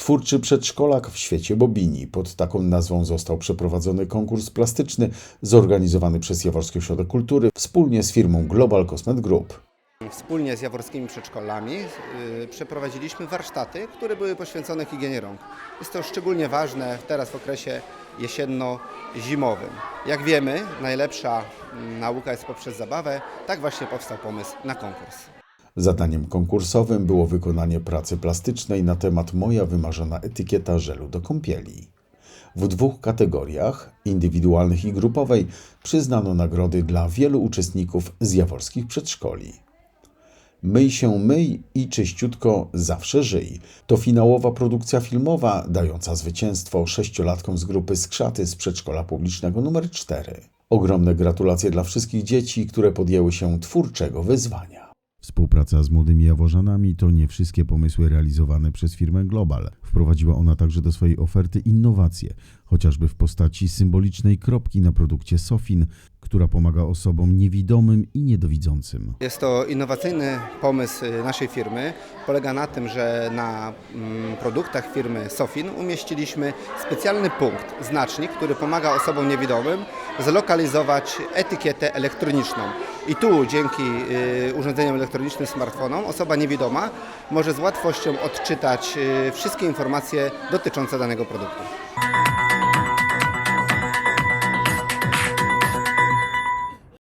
Twórczy przedszkolak w świecie Bobini. Pod taką nazwą został przeprowadzony konkurs plastyczny zorganizowany przez Jaworski Ośrodek Kultury wspólnie z firmą Global Cosmet Group. Wspólnie z jaworskimi przedszkolami y, przeprowadziliśmy warsztaty, które były poświęcone higienie rąk. Jest to szczególnie ważne teraz w okresie jesienno-zimowym. Jak wiemy, najlepsza mm, nauka jest poprzez zabawę. Tak właśnie powstał pomysł na konkurs. Zadaniem konkursowym było wykonanie pracy plastycznej na temat Moja wymarzona etykieta żelu do kąpieli. W dwóch kategoriach, indywidualnych i grupowej, przyznano nagrody dla wielu uczestników z jaworskich przedszkoli. Myj się myj i czyściutko zawsze żyj. To finałowa produkcja filmowa dająca zwycięstwo sześciolatkom z grupy Skrzaty z przedszkola publicznego nr 4. Ogromne gratulacje dla wszystkich dzieci, które podjęły się twórczego wyzwania. Współpraca z młodymi Jaworzanami to nie wszystkie pomysły realizowane przez firmę Global. Wprowadziła ona także do swojej oferty innowacje, chociażby w postaci symbolicznej kropki na produkcie Sofin, która pomaga osobom niewidomym i niedowidzącym. Jest to innowacyjny pomysł y, naszej firmy. Polega na tym, że na mm, produktach firmy Sofin umieściliśmy specjalny punkt, znacznik, który pomaga osobom niewidomym zlokalizować etykietę elektroniczną. I tu dzięki y, urządzeniom elektronicznym, smartfonom, osoba niewidoma może z łatwością odczytać y, wszystkie informacje dotyczące danego produktu.